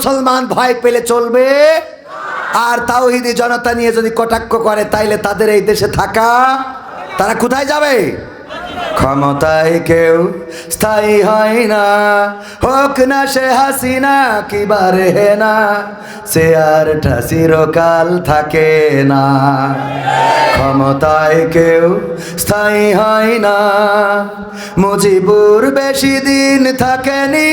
মুসলমান ভয় পেলে চলবে? আর তাওহিদি জনতা নিয়ে যদি কটাক্ষ করে, তাইলে তাদের এই দেশে থাকা, তারা কোথায় যাবে? ক্ষমতায় কেউ স্থায়ী হয় না। হোক না সে হাসিনা কিবারে হে না, সে আর চিরকাল থাকে না। ক্ষমতায় কেউ স্থায়ী হয় না। মুজিবুর বেশি দিন থাকেনি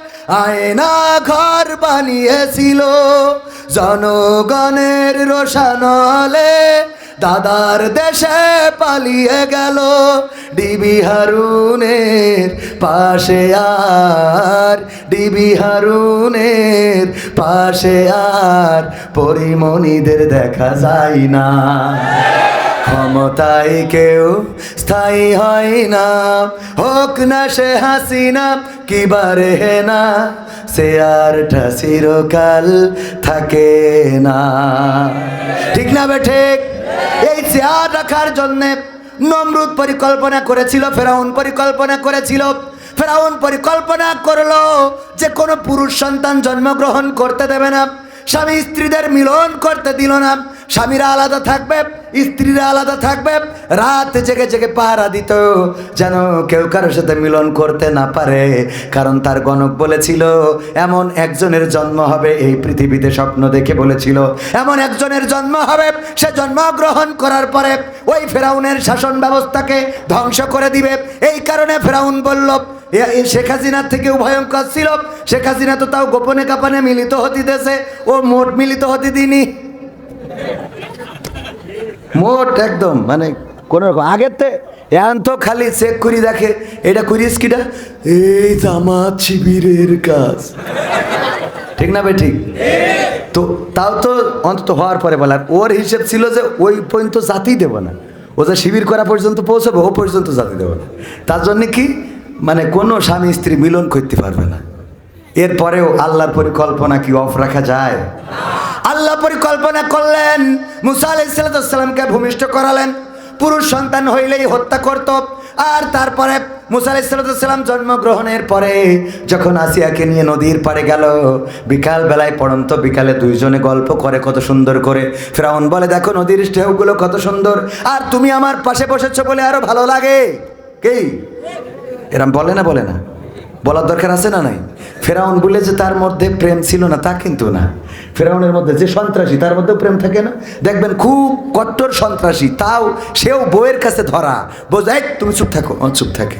আয়না ঘর বানিয়েছিল জনগণের রোশানলে। দাদার দেশে পালিয়ে গেল ডিবি হারুনের পাশে আর। ডিবি হারুনের পাশে আর, পরিমণিদের দেখা যায় না। ক্ষমতায় কেউ স্থায়ী হয় না। হোক না সে হাসিনা কিবারে হে না, সে আর চিরকাল থাকে না। ঠিক না বে ঠিক? এই চেয়ার রাখার জন্যে নমরুদ পরিকল্পনা করেছিল, ফেরাউন পরিকল্পনা করেছিল। ফেরাউন পরিকল্পনা করল যে কোনো পুরুষ সন্তান জন্মগ্রহণ করতে দেবে না, স্বামী স্ত্রীদের মিলন করতে দিল না। স্বামীরা আলাদা থাকবে, স্ত্রীরা আলাদা থাকবে, রাত জেগে জেগে পাহারা দিত, যেন কেউ কারোর সাথে মিলন করতে না পারে। কারণ তার গণক বলেছিল, এমন একজনের জন্ম হবে, এই পৃথিবীতে স্বপ্ন দেখে বলেছিল, এমন একজনের জন্ম হবে, সে জন্মগ্রহণ করার পরে ওই ফেরাউনের শাসন ব্যবস্থাকে ধ্বংস করে দিবে। এই কারণে ফেরাউন বলল শেখ হাসিনার থেকেও ভয়ঙ্কর ছিল, শেখ হাসিনা তো তাও গোপনে কাপানে মিলিত হতে দেশে ও মোট মিলিত হতে দিনি মোট একদম মানে কোন রকম আগের তে এখন তো খালি চেক করি দেখে, এটা করিস কিটা? এই জামাত শিবিরের কাজ। ঠিক না ভাই ঠিক? তো তাও তো অন্তত হওয়ার পরে বলার। ওর হিসেব ছিল যে ওই পর্যন্ত জাতি দেবো না। ও যে শিবির করা পর্যন্ত পৌঁছবে, ও পর্যন্ত জাতি দেবো না। তার জন্য কি? মানে কোনো স্বামী স্ত্রী মিলন করতে পারবে না। এরপরেও আল্লাহর পরিকল্পনা কি অফ রাখা যায়? আল্লাহ পরিকল্পনা করলেন। মুসা আলাইসালামকে ভূমিষ্ঠ করালেন। পুরুষ সন্তান হইলেই হত্যা করত। আর তারপরে মুসা আলাইসালাম জন্মগ্রহণের পরে যখন আসিয়াকে নিয়ে নদীর পাড়ে গেল বিকাল বেলায় পড়ন্ত বিকালে দুইজনে গল্প করে কত সুন্দর করে। ফেরাউন বলে, দেখো নদীর ঢেউগুলো কত সুন্দর। আর তুমি আমার পাশে বসেছো বলে আরও ভালো লাগে। কি? এরম বলে না বলে না? বলার দরকার আছে না নাই? ফেরাউন বলে যে তার মধ্যে প্রেম ছিল না, তা কিন্তু না। ফেরাউনের মধ্যে যে সন্ত্রাসী, তার মধ্যেও প্রেম থাকে না। দেখবেন খুব কট্টর সন্ত্রাসী, তাও সেও বইয়ের কাছে ধরা। বোঝাই তুমি চুপ থাকো। চুপ থাকে।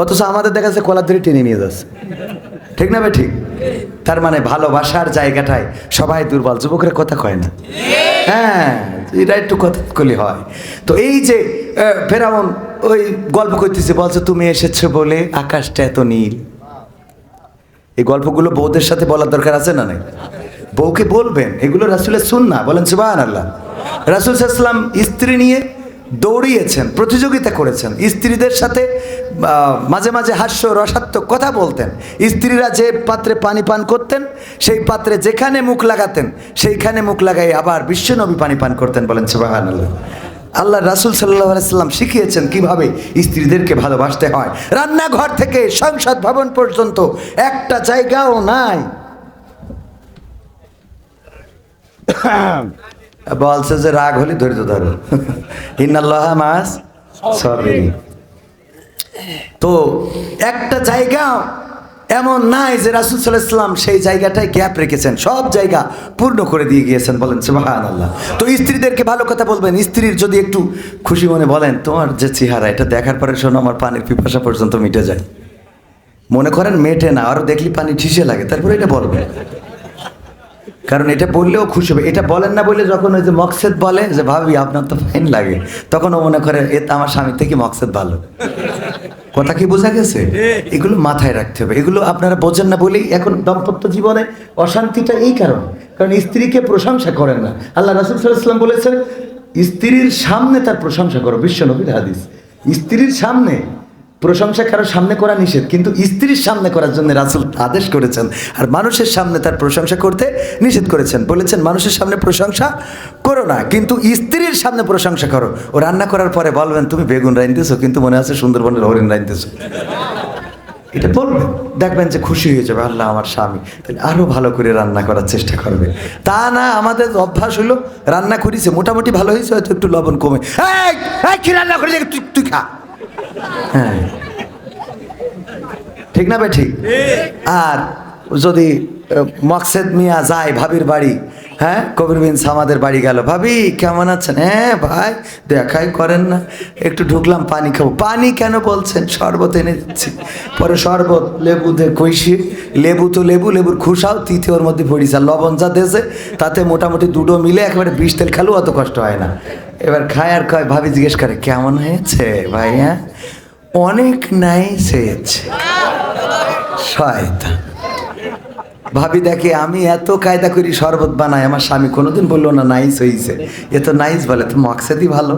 অথচ আমাদের দেখা যাচ্ছে কলার ধরে টেনে নিয়ে যাচ্ছে। ঠিক না ঠিক? তার মানে ভালোবাসার জায়গাটায় সবাই দুর্বল। যুবকরা কথা কয় না? হ্যাঁ এটা একটু কথা কলি হয়। তো এই যে ফেরাউন ওই গল্প করতেছে, বলছে, তুমি এসেছ বলে আকাশটা এত নীল। এই গল্পগুলো বউদের সাথে বলার দরকার আছে না নাই? বউকে বলবেন, এগুলো রাসুলের না বলেন সুবাহ আল্লাহ রাসুল সাল্লাম স্ত্রী নিয়ে দৌড়িয়েছেন, প্রতিযোগিতা করেছেন। স্ত্রীদের সাথে মাঝে মাঝে হাস্য, রসাত্মক কথা বলতেন। স্ত্রীরা যে পাত্রে পানি পান করতেন, সেই পাত্রে যেখানে মুখ লাগাতেন, সেইখানে মুখ লাগাই আবার বিশ্বনবী পানি পান করতেন, বলেন সুবাহ আল্লাহ আল্লাহ রাসুল সাল্লাহ সাল্লাম শিখিয়েছেন কীভাবে স্ত্রীদেরকে ভালোবাসতে হয়। রান্নাঘর থেকে সংসদ ভবন পর্যন্ত একটা জায়গাও নাই। বলছে যে রাগ হলে ধৈর্য ধরো। মাস তো একটা জায়গা এমন নাই যে রাসুল সাল্লাম সেই জায়গাটায় গ্যাপ রেখেছেন, সব জায়গা পূর্ণ করে দিয়ে গিয়েছেন বলেন সুবাহান আল্লাহ তো স্ত্রীদেরকে ভালো কথা বলবেন, স্ত্রীর যদি একটু খুশি মনে বলেন, তোমার যে চেহারা, এটা দেখার পরে শোনো, আমার পানির পিপাসা পর্যন্ত মিটে যায়। মনে করেন মেটে না আরও দেখলি পানি ঠিসে লাগে, তারপরে এটা বলবে কারণ এটা বললেও খুশি হবে। এটা বলেন না বলে যখন ওই যে মকসেদ বলে যে, ভাবি, আপনার তো ফাইন লাগে। তখন ও মনে করে, এ আমার স্বামীর থেকে মকসেদ ভালো। কথা কি বোঝা গেছে? এগুলো মাথায় রাখতে হবে। এগুলো আপনারা বোঝেন না বলেই এখন দাম্পত্য জীবনে অশান্তিটা এই কারণ। কারণ স্ত্রীকে প্রশংসা করেন না। আল্লাহ রাসুল সাল্লাম বলেছেন স্ত্রীর সামনে তার প্রশংসা করো। বিশ্ব নবীর হাদিস। স্ত্রীর সামনে প্রশংসা কারও সামনে করা নিষেধ, কিন্তু স্ত্রীর সামনে করার জন্য রাসুল আদেশ করেছেন আর মানুষের সামনে তার প্রশংসা করতে নিষেধ করেছেন। বলেছেন, মানুষের সামনে প্রশংসা করো না, কিন্তু স্ত্রীর সামনে প্রশংসা করো। ও রান্না করার পরে বলবেন, তুমি বেগুন রাঁধতেছো, কিন্তু মনে আছে সুন্দরবনের হরিণ রাঁধতেছো। এটা বলবেন দেখবেন যে খুশি হয়ে যাবে, আল্লাহ আমার স্বামী, তাহলে আরও ভালো করে রান্না করার চেষ্টা করবে। তা না, আমাদের অভ্যাস হলো রান্না করেছে, মোটামুটি ভালো হয়েছে, হয়তো একটু লবণ কমে। কি রান্না করে তুই তুই খা। হ্যাঁ। ঠিক না ভাই, ঠিক? আর যদি মকসেদ মিয়া যায় ভাবির বাড়ি হ্যাঁ? কবির বিন সামাদের বাড়ি গেল, ভাবি, কেমন আছেন? হ্যাঁ ভাই, দেখাই করেন না। একটু ঢুকলাম, পানি খাব। পানি কেন বলছেন? শরবত এনে দিচ্ছি। পরে শরবত, লেবু দে, কইসি। লেবু তো লেবু, লেবুর খুশাও তিথি ওর মধ্যে আর লবণ যা দেশে তাতে মোটামুটি দুটো মিলে একেবারে বিষ তেল খালেও অত কষ্ট হয় না। এবার খায় আর কয় ভাবি জিজ্ঞেস করে, কেমন হয়েছে ভাই হ্যাঁ অনেক নাইস হয়েছে। ভাবি, দেখে আমি এত কায়দা করি শরবত বানাই আমার স্বামী কোনোদিন বলল না নাইস হয়েছে। এ তো নাইস বলে, তো মকসেদই ভালো।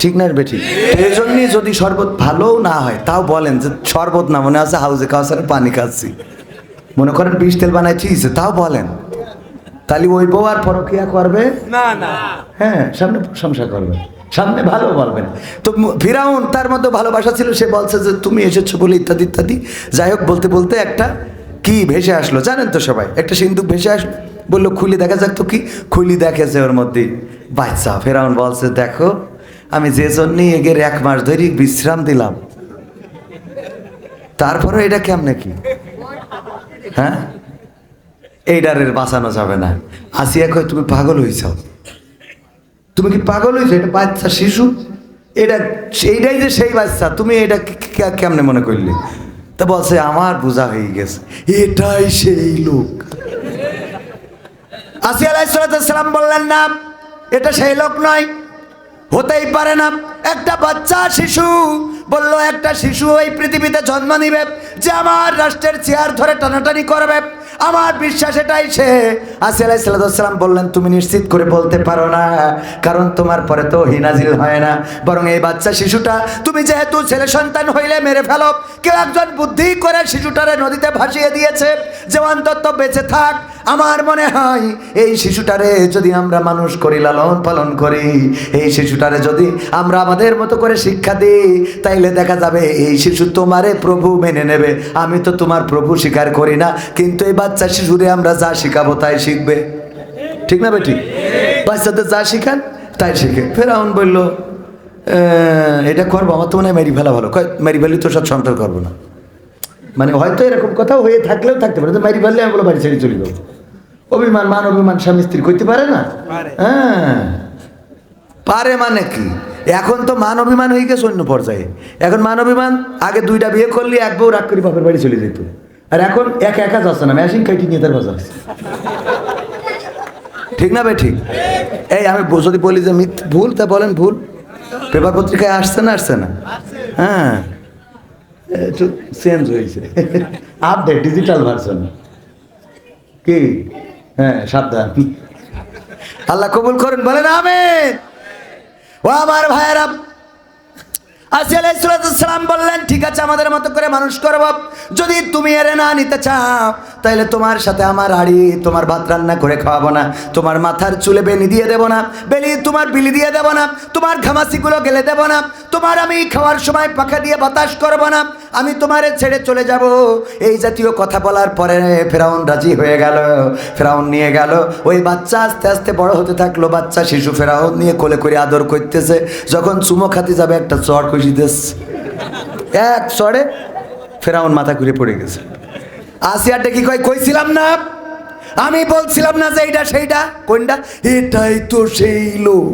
ঠিক না বেটি? এই জন্যই যদি শরবত ভালোও না হয়, তাও বলেন যে শরবত না, মনে আছে হাউজে কাউসারে পানি খাচ্ছি। মনে করেন বিষ তেল বানাইছিস তাও বলেন। তাহলে ওই বউ আর পরকিয়া করবে? না না। হ্যাঁ সামনে প্রশংসা করবে। সামনে ভালো বলবেন তো ফিরাউন তার মধ্যে ভালোবাসা ছিল সে বলছে যে তুমি এসেছ বলে ইত্যাদি ইত্যাদি। যাই হোক বলতে বলতে একটা কি ভেসে আসলো জানেন তো সবাই? একটা সিন্ধুক ভেসে আসলো। বলল খুলি দেখা যাক তো কি? খুলি দেখেছে ওর মধ্যে। বাচ্চা ফেরাউন বলছে দেখো আমি যে জন্যই এগের এক মাস ধরে বিশ্রাম দিলাম। তারপরে এটা কেমন কি? হ্যাঁ? এইটারের বাঁচানো যাবে না। আসিয়া কয়, তুমি পাগল হয়েছ তুমি কি পাগল হয়েছো এটা বাচ্চা, শিশু? এটা সেইটাই যে সেই বাচ্চা। তুমি এটা কেমনে মনে করলে? তা বলছে, আমার বোঝা হয়ে গেছে। এটাই সেই লোক। আসি আলাইসালাম বললেন, না, এটা সেই লোক নয়। হতেই পারে না। একটা বাচ্চা, শিশু বলল, একটা শিশু এই পৃথিবীতে জন্ম নিবে, যে আমার রাষ্ট্রের চেয়ার ধরে টানাটানি করবে। আমার বিশ্বাস এটাই সে। আসি আলাইসাল্লাম বললেন, তুমি নিশ্চিত করে বলতে পারো না, কারণ তোমার পরে তো হিনাজিল হয় না। বরং এই বাচ্চা শিশুটা, তুমি যেহেতু ছেলে সন্তান হইলে মেরে ফেলো, কেউ একজন বুদ্ধি করে শিশুটারে নদীতে ভাসিয়ে দিয়েছে। যে অন্তত বেঁচে থাক আমার মনে হয় এই শিশুটারে যদি আমরা মানুষ করি লালন পালন করি এই শিশুটারে যদি আমরা আমাদের মতো করে শিক্ষা দিই তাইলে দেখা যাবে এই শিশু তোমারে প্রভু মেনে নেবে। আমি তো তোমার প্রভু স্বীকার করি না কিন্তু এই বাচ্চা শিশুরে আমরা যা শিখাবো তাই শিখবে। ঠিক না বেটি? বাচ্চাদের যা শিখান তাই শিখে। ফেরাউন বলল "আহ, এটা করব আমার তো মনে হয় মেরি ফেলা ভালো। মেরি ফেলি তো সব সংসার করব না। মানে হয়তো এরকম কথা হয়ে থাকলেও থাকতে পারে তো মারি ফেললে আমি বলো বাড়ি ছেড়ে চলে যাব। অভিমান মান অভিমান স্বামী স্ত্রী করতে পারে না? হ্যাঁ। পারে মানে কি? এখন তো মান অভিমান হয়ে গেছে অন্য পর্যায়ে। এখন মান অভিমান আগে দুইটা বিয়ে করলে এক বউ রাগ করে বাপের বাড়ি চলে যেত। আর এখন একা একা যাচ্ছে না মেশিন কাইটি নিয়ে তার বাজার ঠিক না ভাই ঠিক? এই আমি যদি বলি যে মিথ ভুল তা বলেন ভুল। পেপার পত্রিকায় আসছে না আসছে না? হ্যাঁ। একটু চেঞ্জ হয়েছে। আপডেট ডিজিটাল ভার্সন কি? হ্যাঁ সাবধান। আল্লাহ কবুল করেন বলেন আমেন। ও আমার ভাইয়েরা আসসালাম বললেন, ঠিক আছে, আমাদের মতো করে মানুষ করব। যদি তুমি এরে না নিতে চাও তাহলে তোমার সাথে আমার হাড়ি, তোমার ভাত রান্না করে খাওয়াবো না। তোমার মাথার চুলে বেনি দিয়ে দেবো না, বেলি, তোমার বিলি দিয়ে দেবো না, তোমার ঘামাসিগুলো গেলে দেবো না, তোমার আমি খাওয়ার সময় পাখা দিয়ে বাতাস না, আমি তোমারে ছেড়ে চলে যাব। এই জাতীয় কথা বলার পরে ফেরাউন রাজি হয়ে গেল। ফেরাউন নিয়ে গেল। ওই বাচ্চা আস্তে আস্তে বড় হতে থাকল। বাচ্চা শিশু ফেরাউন নিয়ে কোলে করে আদর করতেছে। যখন চুমো খাতে যাবে একটা খুশি দিস এক চড়ে ফেরাউন মাথা ঘুরে পড়ে গেছে। আসিয়াটা কি কয়, কইছিলাম না? আমি বলছিলাম না যে এইটা সেইটা কোনটা এটাই তো সেই লোক।